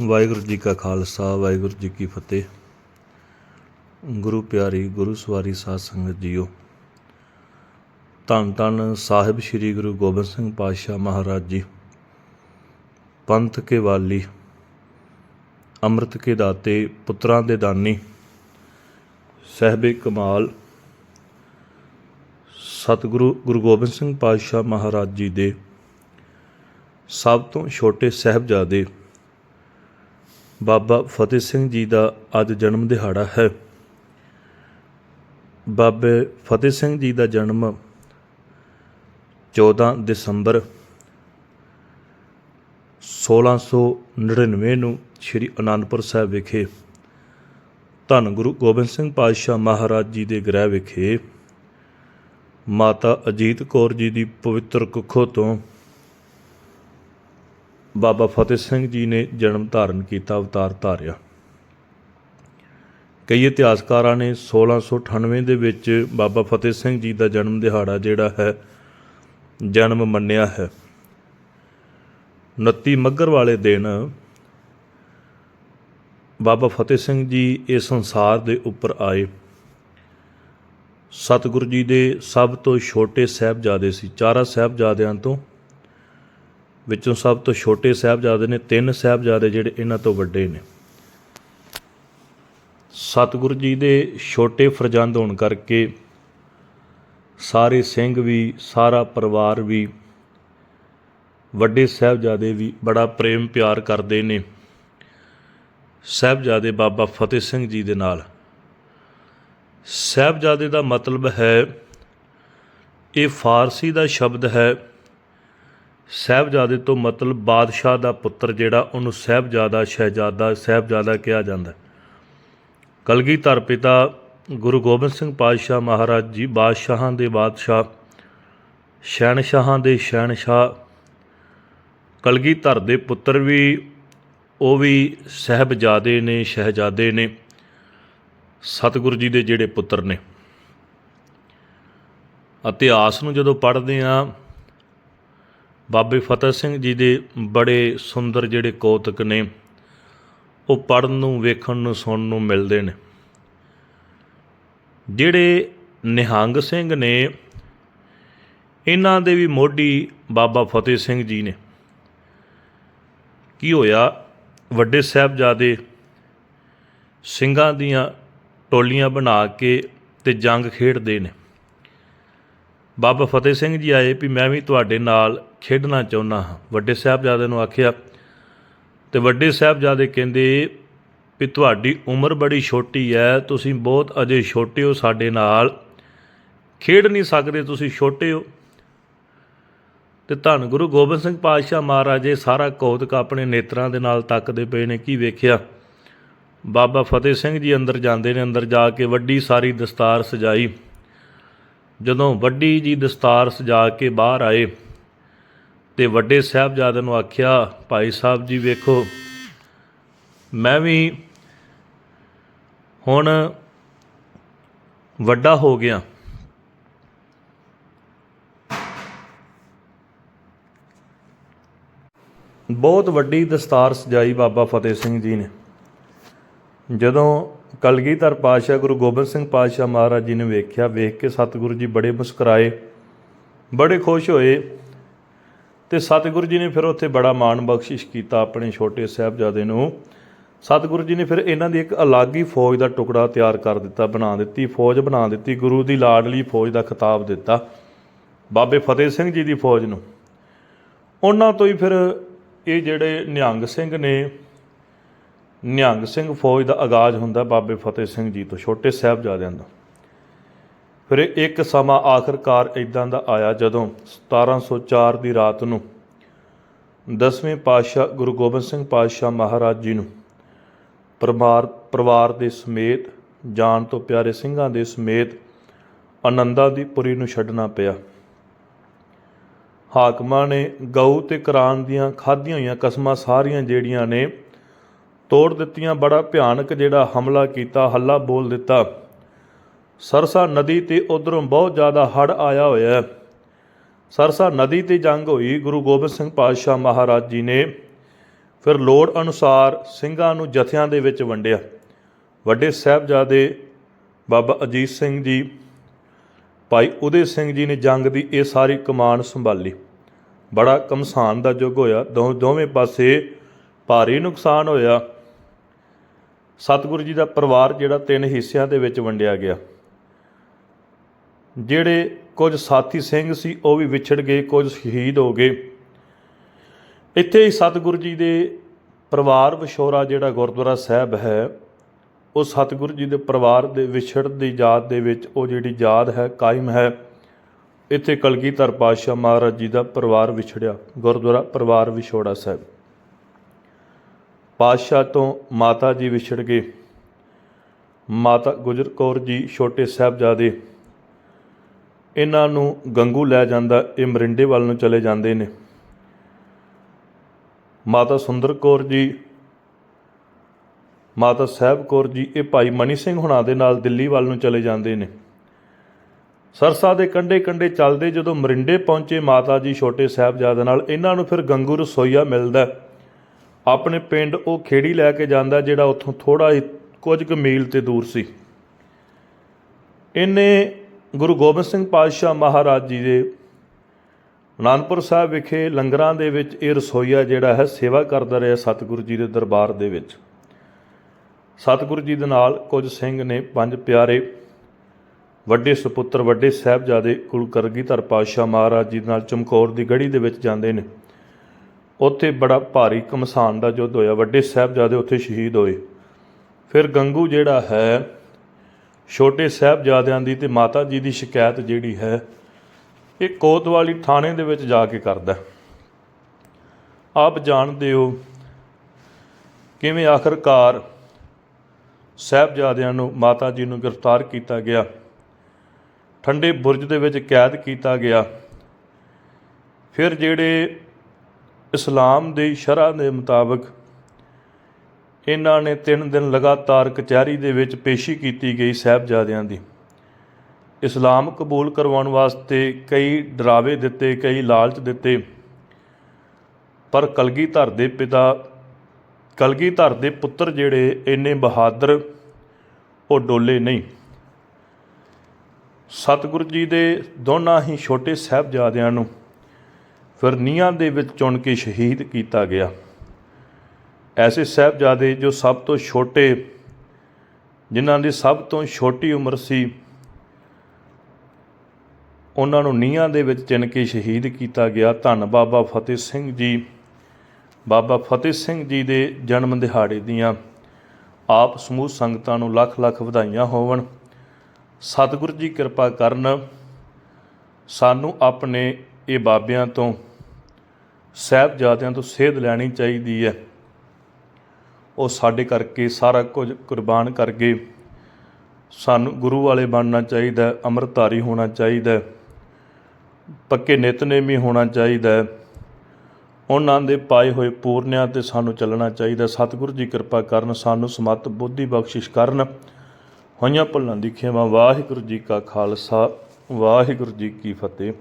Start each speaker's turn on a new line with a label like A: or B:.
A: ਵਾਹਿਗੁਰੂ ਜੀ ਕਾ ਖਾਲਸਾ, ਵਾਹਿਗੁਰੂ ਜੀ ਕੀ ਫਤਿਹ। ਗੁਰੂ ਪਿਆਰੀ, ਗੁਰੂ ਸਵਾਰੀ ਸਾਧ ਸੰਗਤ ਜੀਓ, ਧੰਨ ਧੰਨ ਸਾਹਿਬ ਸ੍ਰੀ ਗੁਰੂ ਗੋਬਿੰਦ ਸਿੰਘ ਪਾਤਸ਼ਾਹ ਮਹਾਰਾਜ ਜੀ। ਪੰਥ ਕੇ ਵਾਲੀ, ਅੰਮ੍ਰਿਤ ਕੇ ਦਾਤੇ, ਪੁੱਤਰਾਂ ਦੇ ਦਾਨੀ, ਸਹਿਬੇ ਕਮਾਲ, ਸਤਿਗੁਰੂ, ਗੁਰੂ ਗੋਬਿੰਦ ਸਿੰਘ ਪਾਤਸ਼ਾਹ ਮਹਾਰਾਜ ਜੀ ਦੇ, ਸਭ ਤੋਂ ਛੋਟੇ ਸਾਹਿਬਜ਼ਾਦੇ ਬਾਬਾ ਫਤਿਹ ਸਿੰਘ ਜੀ ਦਾ ਅੱਜ ਜਨਮ ਦਿਹਾੜਾ ਹੈ। ਬਾਬੇ ਫਤਿਹ ਸਿੰਘ ਜੀ ਦਾ ਜਨਮ 14 ਦਸੰਬਰ 1699 ਨੂੰ ਸ੍ਰੀ ਅਨੰਦਪੁਰ ਸਾਹਿਬ ਵਿਖੇ ਧੰਨ ਗੁਰੂ ਗੋਬਿੰਦ ਸਿੰਘ ਪਾਤਸ਼ਾਹ ਮਹਾਰਾਜ ਜੀ ਦੇ ਗ੍ਰਹਿ ਵਿਖੇ ਮਾਤਾ ਅਜੀਤ ਕੌਰ ਜੀ ਦੀ ਪਵਿੱਤਰ ਕੁੱਖੋਂ ਤੋਂ ਬਾਬਾ ਫਤਿਹ ਸਿੰਘ ਜੀ ਨੇ ਜਨਮ ਧਾਰਨ ਕੀਤਾ, ਅਵਤਾਰ ਧਾਰਿਆ। ਕਈ ਇਤਿਹਾਸਕਾਰਾਂ ਨੇ 1698 ਦੇ ਵਿੱਚ ਬਾਬਾ ਫਤਿਹ ਸਿੰਘ ਜੀ ਦਾ ਜਨਮ ਦਿਹਾੜਾ ਜਿਹੜਾ ਹੈ, ਜਨਮ ਮੰਨਿਆ ਹੈ। 29 ਮੱਗਰ ਵਾਲੇ ਦਿਨ ਬਾਬਾ ਫਤਿਹ ਸਿੰਘ ਜੀ ਇਸ ਸੰਸਾਰ ਦੇ ਉੱਪਰ ਆਏ। ਸਤਿਗੁਰੂ ਜੀ ਦੇ ਸਭ ਤੋਂ ਛੋਟੇ ਸਾਹਿਬਜ਼ਾਦੇ ਸੀ, ਚਾਰਾਂ ਸਾਹਿਬਜ਼ਾਦਿਆਂ ਤੋਂ ਵਿੱਚੋਂ ਸਭ ਤੋਂ ਛੋਟੇ ਸਾਹਿਬਜ਼ਾਦੇ ਨੇ ਤਿੰਨ ਸਾਹਿਬਜ਼ਾਦੇ ਜਿਹੜੇ ਇਹਨਾਂ ਤੋਂ ਵੱਡੇ ਨੇ। ਸਤਿਗੁਰੂ ਜੀ ਦੇ ਛੋਟੇ ਫਰਜ਼ੰਦ ਹੋਣ ਕਰਕੇ ਸਾਰੇ ਸਿੰਘ ਵੀ, ਸਾਰਾ ਪਰਿਵਾਰ ਵੀ, ਵੱਡੇ ਸਾਹਿਬਜ਼ਾਦੇ ਵੀ ਬੜਾ ਪ੍ਰੇਮ ਪਿਆਰ ਕਰਦੇ ਨੇ। ਸਾਹਿਬਜ਼ਾਦੇ ਬਾਬਾ ਫਤਿਹ ਸਿੰਘ ਜੀ ਦੇ ਨਾਲ। ਸਾਹਿਬਜ਼ਾਦੇ ਦਾ ਮਤਲਬ ਹੈ, ਇਹ ਫਾਰਸੀ ਦਾ ਸ਼ਬਦ ਹੈ ਸਾਹਿਬਜ਼ਾਦੇ ਤੋਂ ਮਤਲਬ ਬਾਦਸ਼ਾਹ ਦਾ ਪੁੱਤਰ ਜਿਹੜਾ, ਉਹਨੂੰ ਸਾਹਿਬਜ਼ਾਦਾ ਸ਼ਹਿਜ਼ਾਦਾ ਸਾਹਿਬਜ਼ਾਦਾ ਕਿਹਾ ਜਾਂਦਾ ਹੈ। ਕਲਗੀਧਰ ਪਿਤਾ ਗੁਰੂ ਗੋਬਿੰਦ ਸਿੰਘ ਪਾਤਸ਼ਾਹ ਮਹਾਰਾਜ ਜੀ, ਬਾਦਸ਼ਾਹਾਂ ਦੇ ਬਾਦਸ਼ਾਹ, ਸ਼ਹਿਨਸ਼ਾਹਾਂ ਦੇ ਸ਼ਹਿਨਸ਼ਾਹ, ਕਲਗੀਧਰ ਦੇ ਪੁੱਤਰ ਵੀ, ਉਹ ਵੀ ਸਾਹਿਬਜ਼ਾਦੇ ਨੇ, ਸ਼ਹਿਜ਼ਾਦੇ ਨੇ, ਸਤਿਗੁਰੂ ਜੀ ਦੇ ਜਿਹੜੇ ਪੁੱਤਰ ਨੇ ਇਤਿਹਾਸ ਨੂੰ ਜਦੋਂ ਪੜ੍ਹਦੇ ਆ ਬਾਬੇ ਫਤਿਹ ਸਿੰਘ ਜੀ ਦੇ ਬੜੇ ਸੁੰਦਰ ਜਿਹੜੇ ਕੌਤਕ ਨੇ, ਉਹ ਪੜਨ ਨੂੰ, ਵੇਖਣ ਨੂੰ, ਸੁਣਨ ਨੂੰ ਮਿਲਦੇ ਨੇ। ਜਿਹੜੇ ਨਿਹੰਗ ਸਿੰਘ ਨੇ, ਇਹਨਾਂ ਦੇ ਵੀ ਮੋਢੀ ਬਾਬਾ ਫਤਿਹ ਸਿੰਘ ਜੀ ਨੇ। ਕੀ ਹੋਇਆ? ਵੱਡੇ ਸਾਹਿਬਜ਼ਾਦੇ ਸਿੰਘਾਂ ਦੀਆਂ ਟੋਲੀਆਂ ਬਣਾ ਕੇ ਤੇ ਜੰਗ ਖੇਡਦੇ ਨੇ। ਬਾਬਾ ਫਤਿਹ ਸਿੰਘ ਜੀ ਆਏ ਵੀ ਮੈਂ ਵੀ ਤੁਹਾਡੇ ਨਾਲ ਖੇਡਣਾ ਚਾਹੁੰਦਾ ਹਾਂ। ਵੱਡੇ ਸਾਹਿਬਜ਼ਾਦੇ ਨੂੰ ਆਖਿਆ, ਤੇ ਵੱਡੇ ਸਾਹਿਬਜ਼ਾਦੇ ਕਹਿੰਦੇ ਵੀ ਤੁਹਾਡੀ ਉਮਰ ਬੜੀ ਛੋਟੀ ਹੈ ਤੁਸੀਂ ਬਹੁਤ ਅਜੇ ਛੋਟੇ ਹੋ ਸਾਡੇ ਨਾਲ। ਖੇਡ ਨਹੀਂ ਸਕਦੇ, ਤੁਸੀਂ ਛੋਟੇ ਹੋ। ਤੇ ਧੰਨ ਗੁਰੂ ਗੋਬਿੰਦ ਸਿੰਘ ਪਾਤਸ਼ਾਹ ਮਹਾਰਾਜ ਇਹ ਸਾਰਾ ਕੌਤਕ ਆਪਣੇ ਨੇਤਰਾਂ ਦੇ ਨਾਲ ਤੱਕਦੇ ਪਏ ਨੇ, ਕੀ ਵੇਖਿਆ? ਬਾਬਾ ਫਤਿਹ ਸਿੰਘ ਜੀ ਅੰਦਰ ਜਾਂਦੇ ਨੇ, ਅੰਦਰ ਜਾ ਕੇ ਵੱਡੀ ਸਾਰੀ ਦਸਤਾਰ ਸਜਾਈ। ਜਦੋਂ ਵੱਡੀ ਜੀ ਦਸਤਾਰ ਸਜਾ ਕੇ ਬਾਹਰ ਆਏ ਤੇ ਵੱਡੇ ਸਾਹਿਬਜ਼ਾਦੇ ਨੂੰ ਆਖਿਆ, ਭਾਈ ਸਾਹਿਬ ਜੀ ਵੇਖੋ, ਮੈਂ ਵੀ ਹੁਣ ਵੱਡਾ ਹੋ ਗਿਆ। ਬਹੁਤ ਵੱਡੀ ਦਸਤਾਰ ਸਜਾਈ ਬਾਬਾ ਫਤਿਹ ਸਿੰਘ ਜੀ ਨੇ। ਜਦੋਂ ਕਲਗੀਧਰ ਪਾਤਸ਼ਾਹ ਗੁਰੂ ਗੋਬਿੰਦ ਸਿੰਘ ਪਾਤਸ਼ਾਹ ਮਹਾਰਾਜ ਜੀ ਨੇ ਵੇਖਿਆ, ਵੇਖ ਕੇ ਸਤਿਗੁਰੂ ਜੀ ਬੜੇ ਮੁਸਕਰਾਏ, ਬੜੇ ਖੁਸ਼ ਹੋਏ ਤੇ ਸਤਿਗੁਰੂ ਜੀ ਨੇ ਫਿਰ ਉੱਥੇ ਬੜਾ ਮਾਣ ਬਖਸ਼ਿਸ਼ ਕੀਤਾ ਆਪਣੇ ਛੋਟੇ ਸਾਹਿਬਜ਼ਾਦੇ ਨੂੰ। ਸਤਿਗੁਰੂ ਜੀ ਨੇ ਫਿਰ ਇਹਨਾਂ ਦੀ ਇੱਕ ਅਲੱਗ ਹੀ ਫੌਜ ਦਾ ਟੁਕੜਾ ਤਿਆਰ ਕਰ ਦਿੱਤਾ, ਬਣਾ ਦਿੱਤੀ, ਫੌਜ ਬਣਾ ਦਿੱਤੀ, ਗੁਰੂ ਦੀ ਲਾਡਲੀ ਫੌਜ ਦਾ ਖਿਤਾਬ ਦਿੱਤਾ, ਬਾਬੇ ਫਤਿਹ ਸਿੰਘ ਜੀ ਦੀ ਫੌਜ ਨੂੰ। ਉਹਨਾਂ ਤੋਂ ਹੀ ਫਿਰ ਇਹ ਜਿਹੜੇ ਨਿਹੰਗ ਸਿੰਘ ਨੇ ਨਿਹੰਗ ਸਿੰਘ ਫੌਜ ਦਾ ਆਗਾਜ਼ ਹੁੰਦਾ ਬਾਬੇ ਫਤਿਹ ਸਿੰਘ ਜੀ ਤੋਂ, ਛੋਟੇ ਸਾਹਿਬਜ਼ਾਦਿਆਂ ਦਾ ਫਿਰ ਇੱਕ ਸਮਾਂ ਆਖਰਕਾਰ ਇਦਾਂ ਦਾ ਆਇਆ ਜਦੋਂ 1704 ਦੀ ਰਾਤ ਨੂੰ ਦਸਵੇਂ ਪਾਤਸ਼ਾਹ ਗੁਰੂ ਗੋਬਿੰਦ ਸਿੰਘ ਪਾਤਸ਼ਾਹ ਮਹਾਰਾਜ ਜੀ ਨੂੰ ਪਰਿਵਾਰ ਪਰਿਵਾਰ ਦੇ ਸਮੇਤ ਜਾਨ ਤੋਂ ਪਿਆਰੇ ਸਿੰਘਾਂ ਦੇ ਸਮੇਤ ਆਨੰਦਾਂ ਦੀ ਪੁਰੀ ਨੂੰ ਛੱਡਣਾ ਪਿਆ। ਹਾਕਮਾਂ ਨੇ ਗਊ ਤੇ ਕੁਰਾਨ ਦੀਆਂ ਖਾਧੀਆਂ ਹੋਈਆਂ ਕਸਮਾਂ ਸਾਰੀਆਂ ਜਿਹੜੀਆਂ ਨੇ ਤੋੜ ਦਿੱਤੀਆਂ, ਬੜਾ ਭਿਆਨਕ ਜਿਹੜਾ ਹਮਲਾ ਕੀਤਾ, ਹੱਲਾ ਬੋਲ ਦਿੱਤਾ। ਸਰਸਾ ਨਦੀ ਤੇ ਉਧਰੋਂ ਬਹੁਤ ਜ਼ਿਆਦਾ ਹੜ ਆਇਆ ਹੋਇਆ ਸਰਸਾ ਨਦੀ ਤੇ ਜੰਗ ਹੋਈ, ਗੁਰੂ ਗੋਬਿੰਦ ਸਿੰਘ ਪਾਤਸ਼ਾਹ ਮਹਾਰਾਜ ਜੀ ਨੇ। ਫਿਰ ਲੋੜ ਅਨੁਸਾਰ ਸਿੰਘਾਂ ਨੂੰ ਜਥਿਆਂ ਦੇ ਵਿੱਚ ਵੰਡਿਆ। ਵੱਡੇ ਸਾਹਿਬਜ਼ਾਦੇ ਬਾਬਾ ਅਜੀਤ ਸਿੰਘ ਜੀ, ਭਾਈ ਉਦੇ ਸਿੰਘ ਜੀ ਨੇ ਜੰਗ ਦੀ ਇਹ ਸਾਰੀ ਕਮਾਨ ਸੰਭਾਲੀ। ਬੜਾ ਕਮਸਾਨ ਦਾ ਯੁੱਗ ਹੋਇਆ। ਦੋ ਦੋਵੇਂ ਪਾਸੇ ਭਾਰੀ ਨੁਕਸਾਨ ਹੋਇਆ। ਸਤਿਗੁਰੂ ਜੀ ਦਾ ਪਰਿਵਾਰ ਜਿਹੜਾ ਤਿੰਨ ਹਿੱਸਿਆਂ ਦੇ ਵਿੱਚ ਵੰਡਿਆ ਗਿਆ। ਜਿਹੜੇ ਕੁਝ ਸਾਥੀ ਸਿੰਘ ਸੀ, ਉਹ ਵੀ ਵਿਛੜ ਗਏ, ਕੁਝ ਸ਼ਹੀਦ ਹੋ ਗਏ। ਇੱਥੇ ਹੀ ਸਤਿਗੁਰੂ ਜੀ ਦੇ ਪਰਿਵਾਰ ਵਿਛੋਰਾ ਜਿਹੜਾ ਗੁਰਦੁਆਰਾ ਸਾਹਿਬ ਹੈ, ਉਹ ਸਤਿਗੁਰੂ ਜੀ ਦੇ ਪਰਿਵਾਰ ਦੇ ਵਿਛੜ ਦੀ ਯਾਦ ਦੇ ਵਿੱਚ ਉਹ ਜਿਹੜੀ ਯਾਦ ਹੈ, ਕਾਇਮ ਹੈ। ਇੱਥੇ ਕਲਗੀਧਰ ਪਾਤਸ਼ਾਹ ਮਹਾਰਾਜ ਜੀ ਦਾ ਪਰਿਵਾਰ ਵਿਛੜਿਆ, ਗੁਰਦੁਆਰਾ ਪਰਿਵਾਰ ਵਿਛੋੜਾ ਸਾਹਿਬ। ਪਾਤਸ਼ਾਹ ਤੋਂ ਮਾਤਾ ਜੀ ਵਿਛੜ ਗਏ। ਮਾਤਾ ਗੁਜਰ ਕੌਰ ਜੀ ਛੋਟੇ ਸਾਹਿਬਜ਼ਾਦੇ, ਇਹਨਾਂ ਨੂੰ ਗੰਗੂ ਲੈ ਜਾਂਦਾ, ਇਹ ਮਰਿੰਡੇ ਵੱਲ ਨੂੰ ਚਲੇ ਜਾਂਦੇ ਨੇ। ਮਾਤਾ ਸੁੰਦਰ ਕੌਰ ਜੀ, ਮਾਤਾ ਸਾਹਿਬ ਕੌਰ ਜੀ, ਇਹ ਭਾਈ ਮਨੀ ਸਿੰਘ ਹੁਣਾਂ ਦੇ ਨਾਲ ਦਿੱਲੀ ਵੱਲ ਨੂੰ ਚਲੇ ਜਾਂਦੇ ਨੇ। ਸਰਸਾ ਦੇ ਕੰਢੇ ਕੰਢੇ ਚੱਲਦੇ ਜਦੋਂ ਮਰਿੰਡੇ ਪਹੁੰਚੇ ਮਾਤਾ ਜੀ ਛੋਟੇ ਸਾਹਿਬਜ਼ਾਦੇ ਨਾਲ, ਇਹਨਾਂ ਨੂੰ ਫਿਰ ਗੰਗੂ ਰਸੋਈਆ ਮਿਲਦਾ। ਆਪਣੇ ਪਿੰਡ ਉਹ ਖੇੜੀ ਲੈ ਕੇ ਜਾਂਦਾ ਜਿਹੜਾ ਉੱਥੋਂ ਥੋੜਾ ਹੀ ਕੁਝ ਕੁ ਮੀਲ ਤੇ ਦੂਰ ਸੀ। ਇਹਨੇ ਗੁਰੂ ਗੋਬਿੰਦ ਸਿੰਘ ਪਾਤਸ਼ਾਹ ਮਹਾਰਾਜ ਜੀ ਦੇ ਅਨੰਦਪੁਰ ਸਾਹਿਬ ਵਿਖੇ ਲੰਗਰਾਂ ਦੇ ਵਿੱਚ ਇਹ ਰਸੋਈਆ ਜਿਹੜਾ ਹੈ ਸੇਵਾ ਕਰਦਾ ਰਿਹਾ ਸਤਿਗੁਰੂ ਜੀ ਦੇ ਦਰਬਾਰ ਦੇ ਵਿੱਚ। ਸਤਿਗੁਰੂ ਜੀ ਦੇ ਨਾਲ ਕੁਝ ਸਿੰਘ ਨੇ ਪੰਜ ਪਿਆਰੇ ਵੱਡੇ ਸੁਪੁੱਤਰ, ਵੱਡੇ ਸਾਹਿਬਜ਼ਾਦੇ ਕੁਲ ਕਰਗੀਧਰ ਪਾਤਸ਼ਾਹ ਮਹਾਰਾਜ ਜੀ ਨਾਲ ਚਮਕੌਰ ਦੀ ਗੜੀ ਦੇ ਵਿੱਚ ਜਾਂਦੇ ਨੇ। ਉੱਥੇ ਬੜਾ ਭਾਰੀ ਘਮਸਾਨ ਦਾ ਯੁੱਧ ਹੋਇਆ, ਵੱਡੇ ਸਾਹਿਬਜ਼ਾਦੇ ਉੱਥੇ ਸ਼ਹੀਦ ਹੋਏ। ਫਿਰ ਗੰਗੂ ਜਿਹੜਾ ਹੈ, ਛੋਟੇ ਸਾਹਿਬਜ਼ਾਦਿਆਂ ਦੀ ਤੇ ਮਾਤਾ ਜੀ ਦੀ ਸ਼ਿਕਾਇਤ ਜਿਹੜੀ ਹੈ, ਇਹ ਕੋਤਵਾਲੀ ਥਾਣੇ ਦੇ ਵਿੱਚ ਜਾ ਕੇ ਕਰਦਾ ਆਪ ਜਾਣਦੇ ਹੋ ਕਿਵੇਂ ਆਖਰਕਾਰ ਸਾਹਿਬਜ਼ਾਦਿਆਂ ਨੂੰ, ਮਾਤਾ ਜੀ ਨੂੰ ਗ੍ਰਿਫਤਾਰ ਕੀਤਾ ਗਿਆ। ਠੰਡੇ ਬੁਰਜ ਦੇ ਵਿੱਚ ਕੈਦ ਕੀਤਾ ਗਿਆ। ਫਿਰ ਜਿਹੜੇ ਇਸਲਾਮ ਦੀ ਸ਼ਰ੍ਹਾ ਦੇ ਮੁਤਾਬਕ ਇਹਨਾਂ ਨੇ 3 ਦਿਨ ਲਗਾਤਾਰ ਕਚਹਿਰੀ ਦੇ ਵਿੱਚ ਪੇਸ਼ੀ ਕੀਤੀ ਗਈ ਸਾਹਿਬਜ਼ਾਦਿਆਂ ਦੀ। ਇਸਲਾਮ ਕਬੂਲ ਕਰਵਾਉਣ ਵਾਸਤੇ ਕਈ ਡਰਾਵੇ ਦਿੱਤੇ, ਕਈ ਲਾਲਚ ਦਿੱਤੇ। ਪਰ ਕਲਗੀਧਰ ਦੇ ਪਿਤਾ ਕਲਗੀਧਰ ਦੇ ਪੁੱਤਰ ਜਿਹੜੇ ਇੰਨੇ ਬਹਾਦਰ, ਉਹ ਡੋਲੇ ਨਹੀਂ। ਸਤਿਗੁਰੂ ਜੀ ਦੇ ਦੋਨਾਂ ਹੀ ਛੋਟੇ ਸਾਹਿਬਜ਼ਾਦਿਆਂ ਨੂੰ ਫਿਰ ਨੀਹਾਂ ਦੇ ਵਿੱਚ ਚੁਣ ਕੇ ਸ਼ਹੀਦ ਕੀਤਾ ਗਿਆ। ਐਸੇ ਸਾਹਿਬਜ਼ਾਦੇ ਜੋ ਸਭ ਤੋਂ ਛੋਟੇ, ਜਿਨ੍ਹਾਂ ਦੀ ਸਭ ਤੋਂ ਛੋਟੀ ਉਮਰ ਸੀ, ਉਹਨਾਂ ਨੂੰ ਨੀਹਾਂ ਦੇ ਵਿੱਚ ਚਿਣ ਕੇ ਸ਼ਹੀਦ ਕੀਤਾ ਗਿਆ। ਧੰਨ ਬਾਬਾ ਫਤਿਹ ਸਿੰਘ ਜੀ। ਬਾਬਾ ਫਤਿਹ ਸਿੰਘ ਜੀ ਦੇ ਜਨਮ ਦਿਹਾੜੇ ਦੀਆਂ ਆਪ ਸਮੂਹ ਸੰਗਤਾਂ ਨੂੰ ਲੱਖ ਲੱਖ ਵਧਾਈਆਂ ਹੋਵਣ। ਸਤਿਗੁਰੂ ਜੀ ਕਿਰਪਾ ਕਰਨ, ਸਾਨੂੰ ਆਪਣੇ ਇਹ ਬਾਬਿਆਂ ਤੋਂ, ਸਾਹਿਬਜ਼ਾਦਿਆਂ ਤੋਂ ਸੇਧ ਲੈਣੀ ਚਾਹੀਦੀ ਹੈ। ਉਹ ਸਾਡੇ ਕਰਕੇ ਸਾਰਾ ਕੁਝ ਕੁਰਬਾਨ ਕਰਕੇ ਸਾਨੂੰ ਗੁਰੂ ਵਾਲੇ ਬਣਨਾ ਚਾਹੀਦਾ, ਅੰਮ੍ਰਿਤਧਾਰੀ ਹੋਣਾ ਚਾਹੀਦਾ, ਪੱਕੇ ਨਿਤਨੇਮੀ ਹੋਣਾ ਚਾਹੀਦਾ। ਉਹਨਾਂ ਦੇ ਪਾਏ ਹੋਏ ਪੂਰਨਿਆਂ ਤੇ ਸਾਨੂੰ ਚੱਲਣਾ ਚਾਹੀਦਾ। ਸਤਿਗੁਰੂ ਜੀ ਕਿਰਪਾ ਕਰਨ ਸਾਨੂੰ ਸਮਤ ਬੁੱਧੀ ਬਖਸ਼ਿਸ਼ ਕਰਨ। ਹੋਈਆਂ ਭੁੱਲਾਂ ਦੀ ਖੇਮਾ। ਵਾਹਿਗੁਰੂ ਜੀ ਕਾ ਖਾਲਸਾ। ਵਾਹਿਗੁਰੂ ਜੀ ਕੀ ਫਤਿਹ।